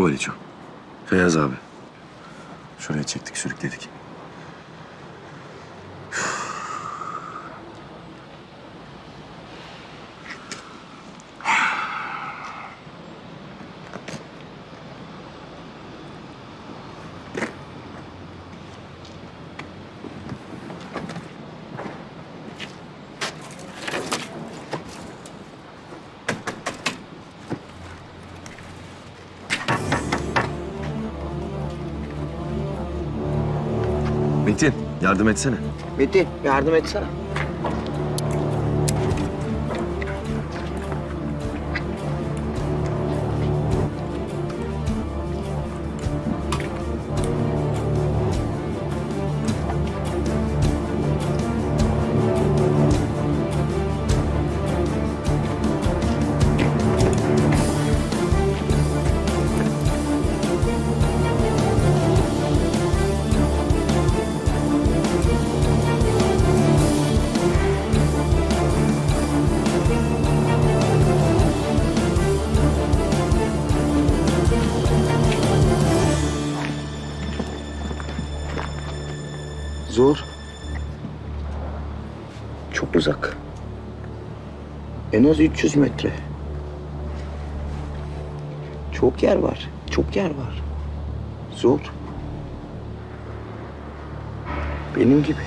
Bu Aliço. Feyyaz abi. Şuraya çektik sürükledik. Metin yardım etsene. Metin yardım etsene. Zor. Çok uzak. En az 300 metre. Çok yer var. Çok yer var. Zor. Benim gibi.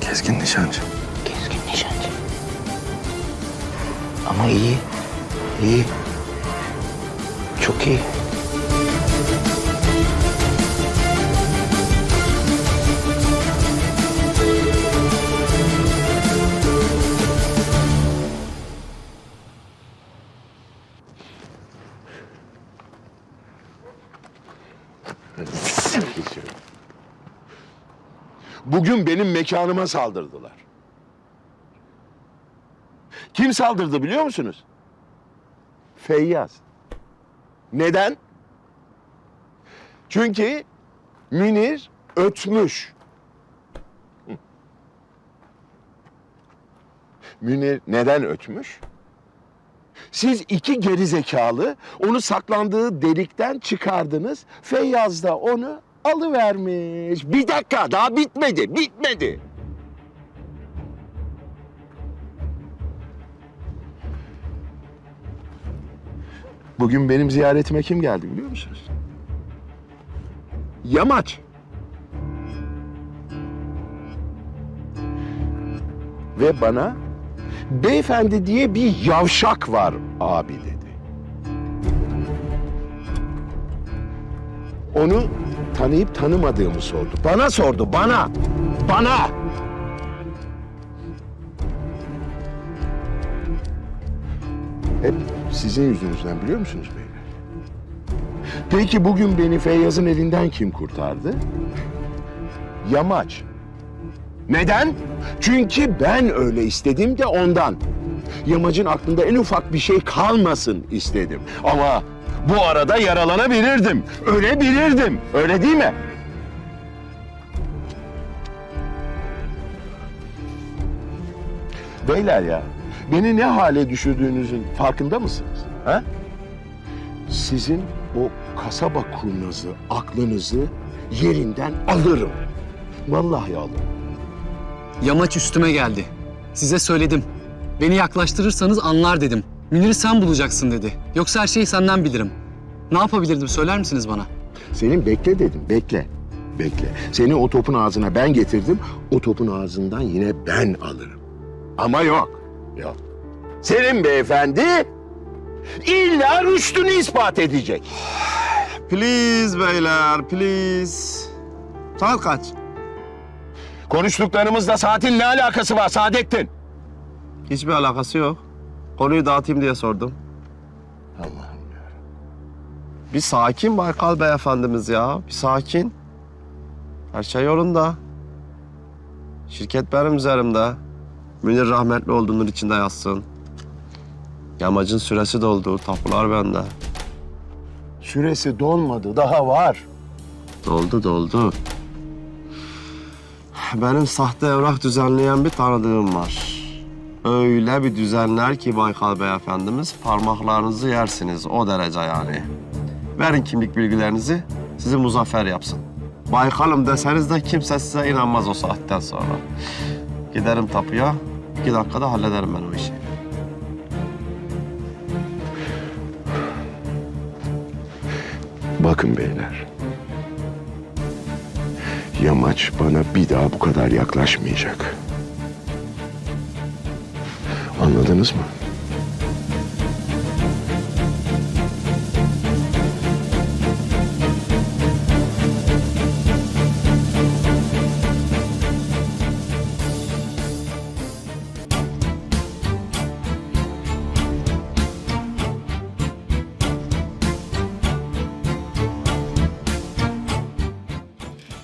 Keskin nişancı. Keskin nişancı. Ama iyi. İyi. Çok iyi. Bugün benim mekanıma saldırdılar. Kim saldırdı biliyor musunuz? Feyyaz. Neden? Çünkü Münir ötmüş. Münir neden ötmüş? Siz iki geri zekalı onu saklandığı delikten çıkardınız. Feyyaz da onu alıvermiş. Bir dakika daha bitmedi, bitmedi. Bugün benim ziyaretime kim geldi biliyor musunuz? Yamaç. Ve bana beyefendi diye bir yavşak var abi dedi. Onu tanıyıp tanımadığımı sordu. Bana sordu, bana. Bana. Hep sizin yüzünüzden biliyor musunuz beyler? Peki bugün beni Feyyaz'ın elinden kim kurtardı? Yamaç. Neden? Çünkü ben öyle istedim de ondan. Yamacın aklında en ufak bir şey kalmasın istedim. Ama bu arada yaralanabilirdim. Öyle bilirdim. Öyle değil mi? Beyler ya, beni ne hale düşürdüğünüzün farkında mısınız? Ha? Sizin o kasaba kurnazı aklınızı yerinden alırım. Vallahi alırım. Yamaç üstüme geldi. Size söyledim. Beni yaklaştırırsanız anlar dedim. Münir'i sen bulacaksın dedi. Yoksa her şeyi senden bilirim. Ne yapabilirdim söyler misiniz bana? Senin bekle dedim, bekle. Bekle. Seni o topun ağzına ben getirdim, o topun ağzından yine ben alırım. Ama yok, yok. Senin beyefendi illa rüştünü ispat edecek. Please beyler, please. Saat kaç? Konuştuklarımızla saatin ne alakası var Saadettin? Hiçbir alakası yok. Konuyu dağıtayım diye sordum. Allah'ım ya. Bir sakin Baykal beyefendimiz ya. Bir sakin. Her şey yolunda. Şirket benim üzerimde. Münir rahmetli olduğunun içinde yazsın. Yamacın süresi doldu. Tapular bende. Süresi dolmadı, daha var. Doldu doldu. Benim sahte evrak düzenleyen bir tanıdığım var. öyle bir düzenler ki Baykal Beyefendimiz parmaklarınızı yersiniz o derece yani. Verin kimlik bilgilerinizi sizi muzaffer yapsın. Baykalım deseniz de kimse size inanmaz o saatten sonra. Giderim tapuya, iki dakikada hallederim ben o işi. Bakın beyler. Yamaç bana bir daha bu kadar yaklaşmayacak. Anladınız mı?